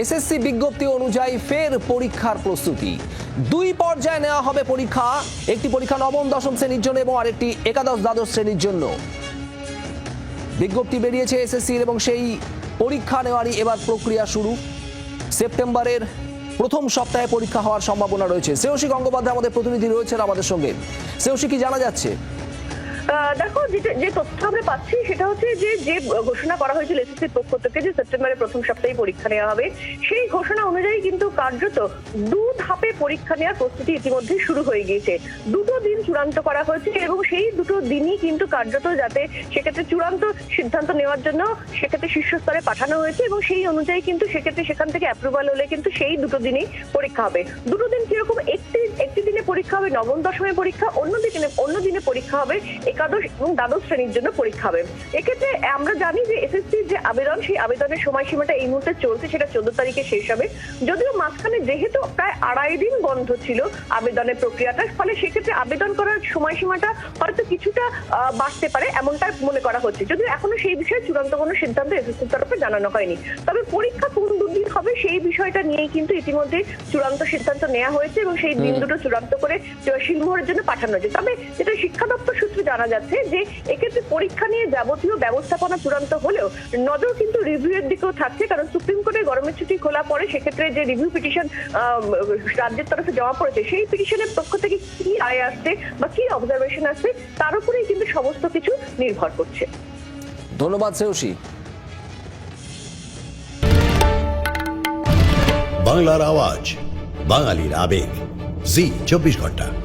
SSC বিজ্ঞপ্তি অনুযায়ী ফের পরীক্ষার প্রস্তুতি। দুই পর্যায়ে নেওয়া হবে পরীক্ষা। একটি পরীক্ষা নবম, দশম শ্রেণির জন্য এবং আরেকটি একাদশ, দ্বাদশ শ্রেণির জন্য। বিজ্ঞপ্তি বেরিয়েছে এসএসসির এবং সেই পরীক্ষা নেওয়ারই এবার প্রক্রিয়া শুরু। সেপ্টেম্বরের প্রথম সপ্তাহে পরীক্ষা হওয়ার সম্ভাবনা রয়েছে। শ্রেয়সী গঙ্গোপাধ্যায় আমাদের প্রতিনিধি রয়েছেন আমাদের সঙ্গে। শ্রেয়সী, কি জানা যাচ্ছে? দেখো যে তথ্য আমরা পাচ্ছি সেটা হচ্ছে যে যে ঘোষণা করা হয়েছিল এসএসসির পক্ষ থেকে যে সেপ্টেম্বরের প্রথম সপ্তাহে পরীক্ষা নেওয়া হবে, সেই ঘোষণা অনুযায়ী কিন্তু কার্যত দু ধাপে পরীক্ষা নেওয়ার প্রস্তুতি ইতিমধ্যে শুরু হয়ে গিয়েছে। দুটো দিন চূড়ান্ত করা হয়েছে এবং সেই দুটো দিনই কিন্তু কার্যত যাতে সেক্ষেত্রে চূড়ান্ত সিদ্ধান্ত নেওয়ার জন্য সেক্ষেত্রে শীর্ষস্তরে পাঠানো হয়েছে এবং সেই অনুযায়ী কিন্তু সেক্ষেত্রে সেখান থেকে অ্যাপ্রুভাল হলে কিন্তু সেই দুটো দিনই পরীক্ষা হবে। দুটো দিন কীরকম একটি হবে, নবম দশমের পরীক্ষা, অন্য দিনে অন্য দিনে পরীক্ষা হবে, একাদশ এবং দ্বাদশ শ্রেণির জন্য পরীক্ষা হবে। এক্ষেত্রে আমরা জানি যে এসএসসির যে আবেদন, সেই আবেদনের সময়সীমাটা এই মুহূর্তে চলছে, সেটা চোদ্দ তারিখে শেষ হবে। যদিও মাঝখানে যেহেতু প্রায় আড়াই দিন বন্ধ ছিল আবেদনের প্রক্রিয়াটা ফলে সেক্ষেত্রে আবেদন করার সময়সীমাটা হয়তো কিছুটা বাড়তে পারে এমনটা মনে করা হচ্ছে। যদিও এখনও সেই বিষয়ে চূড়ান্ত কোনো সিদ্ধান্ত এসএসসির তরফে জানানো হয়নি। তবে পরীক্ষা কোন দুদিন হবে সেই বিষয়টা নিয়েই কিন্তু ইতিমধ্যে চূড়ান্ত সিদ্ধান্ত নেওয়া হয়েছে এবং সেই দিন দুটো চূড়ান্ত করে শিলমোহরের জন্য পাঠানো হয়েছে। তবে যেটা শিক্ষা দপ্তর সূত্রে জানা যাচ্ছে যে এক্ষেত্রে পরীক্ষা নিয়ে যাবতীয় ব্যবস্থাপনা চূড়ান্ত হলেও নজর কিন্তু রিভিউ এর দিকেও থাকছে। কারণ সুপ্রিম কোর্টে গরমের ছুটি খোলা পরে সেক্ষেত্রে যে রিভিউ পিটিশন রাজ্যের তরফে জমা পড়েছে। সেই পিটিশনের পক্ষ থেকে কি রায় আসছে বা কি অবজারভেশন আসছে তার উপরেই কিন্তু সমস্ত কিছু নির্ভর করছে। ধন্যবাদ শ্রেয়সী। বাংলার আওয়াজ বাঙালির আবেগ। জি চব্বিশ ঘণ্টা।